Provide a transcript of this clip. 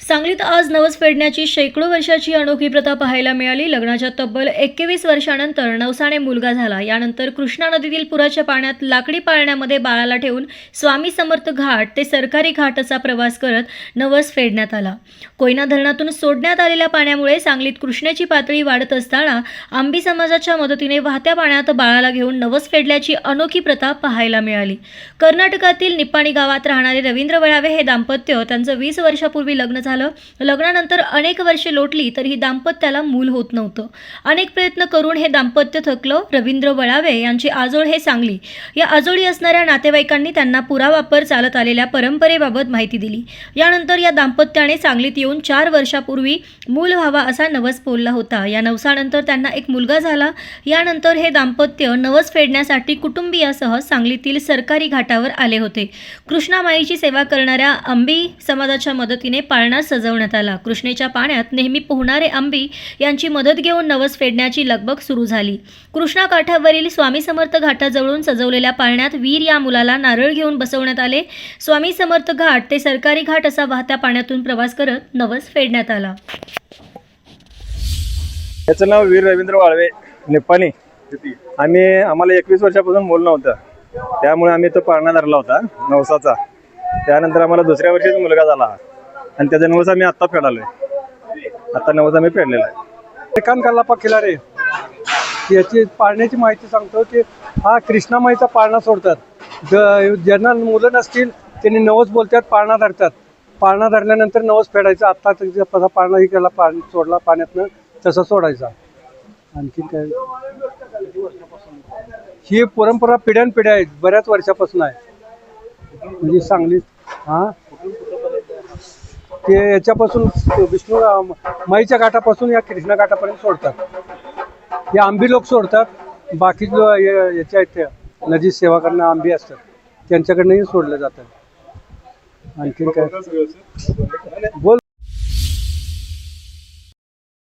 सांगलीत आज नवस फेडण्याची शेकडो वर्षाची अनोखी प्रथा पाहायला मिळाली. लग्नाच्या तब्बल एकवीस वर्षानंतर नवसाने मुलगा झाला. यानंतर कृष्णा नदीतील पुराच्या पाण्यात लाकडी पाळण्यामध्ये बाळाला ठेवून स्वामी समर्थ घाट ते सरकारी घाट असा प्रवास करत नवस फेडण्यात आला. कोयना धरणातून सोडण्यात आलेल्या पाण्यामुळे सांगलीत कृष्णेची पातळी वाढत असताना आंबी समाजाच्या मदतीने वाहत्या पाण्यात बाळाला घेऊन नवस फेडल्याची अनोखी प्रथा पाहायला मिळाली. कर्नाटकातील निप्पाणी गावात राहणारे रवींद्र वळावे हे दाम्पत्य त्यांचं वीस वर्षापूर्वी लग्न झालं. लग्नानंतर अनेक वर्षे लोटली तरीही दाम्पत्याला मूल होत नव्हतं. अनेक प्रयत्न करून हे दाम्पत्य थकलं रवींद्र वळावे यांची आजोळ हे सांगली. या आजोळी असणाऱ्या नातेवाईकांनी त्यांना पुरावापर चालत आलेल्या परंपरेबाबत माहिती दिली. यानंतर या दाम्पत्याने सांगलीत येऊन चार वर्षापूर्वी मूल व्हावा असा नवस बोलला होता. या नवसानंतर त्यांना एक मुलगा झाला. यानंतर हे दाम्पत्य नवस फेडण्यासाठी कुटुंबियासह सांगलीतील सरकारी घाटावर आले होते. कृष्णामाईची सेवा करणाऱ्या अंबी समाजाच्या मदतीने पाळणा सजवण्यात आला. कृष्णेच्या पाण्यात नेहमी पोहणारे आंबी यांची मदत घेऊन नवस फेडण्याची लगबग सुरू झाली. कृष्णा काठावरील स्वामी समर्थ घाटाजवळून सजवलेल्या पाळण्यात वीर या मुलाला नारळ घेऊन बसवण्यात आले. स्वामी समर्थ घाट ते सरकारी घाट असा वाहत्या पाण्यातून प्रवास करत नवस फेडण्यात आला. त्याचं नाव वीर रवींद्र वाळवे निप्पाणी आम्ही आम्हाला एकवीस वर्षापासून बोलणं होतं. त्यामुळे आम्ही तो पाळणा धरला होता नवसाचा. त्यानंतर आम्हाला दुसऱ्या वर्षीच मुलगा झाला. आणि त्याचा नवस आम्ही आत्ता फेडालोय. आता नवस आम्ही फेडलेला आहे. श्रीकांत कल्लापा खिलारे याची पाळण्याची माहिती सांगतो की हा कृष्णामाईचा पाळणा सोडतात. ज- ज्यांना मुलं नसतील त्यांनी नवस बोलतात पाळणा धरतात. पाळणा धरल्यानंतर नवस फेडायचा. आत्ता तसा कसा पाळणा हे केला पाणी सोडला पाण्यातनं तसा सोडायचा. आणखी काय? ही परंपरा पिढ्यानपिढ्या आहेत बऱ्याच वर्षापासून आहे. म्हणजे सांगली हां? ते याच्यापासून विष्णू माईच्या घाटापासून या कृष्णा घाटापर्यंत सोडतात. हे आंबी लोक सोडतात. बाकी जो या- याच्या आहेत नदी सेवा करणं आंबी असतात त्यांच्याकडनंही सोडलं जातं. आणखीन काय? बोल.